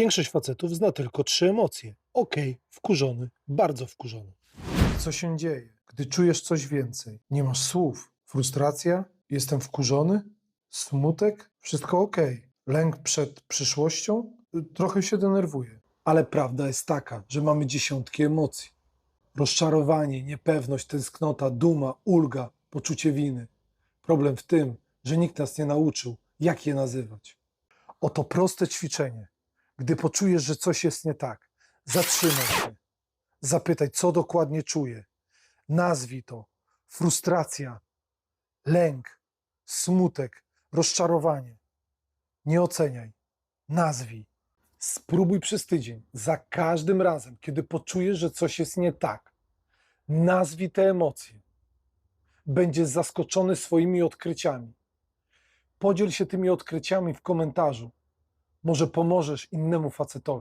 Większość facetów zna tylko trzy emocje. Okej, wkurzony, bardzo wkurzony. Co się dzieje, gdy czujesz coś więcej? Nie masz słów. Frustracja? Jestem wkurzony? Smutek? Wszystko ok. Lęk przed przyszłością? Trochę się denerwuję. Ale prawda jest taka, że mamy dziesiątki emocji. Rozczarowanie, niepewność, tęsknota, duma, ulga, poczucie winy. Problem w tym, że nikt nas nie nauczył, jak je nazywać. Oto proste ćwiczenie. Gdy poczujesz, że coś jest nie tak, zatrzymaj się. Zapytaj, co dokładnie czuję. Nazwij to frustracja, lęk, smutek, rozczarowanie. Nie oceniaj. Nazwij. Spróbuj przez tydzień. Za każdym razem, kiedy poczujesz, że coś jest nie tak, nazwij te emocje. Będziesz zaskoczony swoimi odkryciami. Podziel się tymi odkryciami w komentarzu. Może pomożesz innemu facetowi.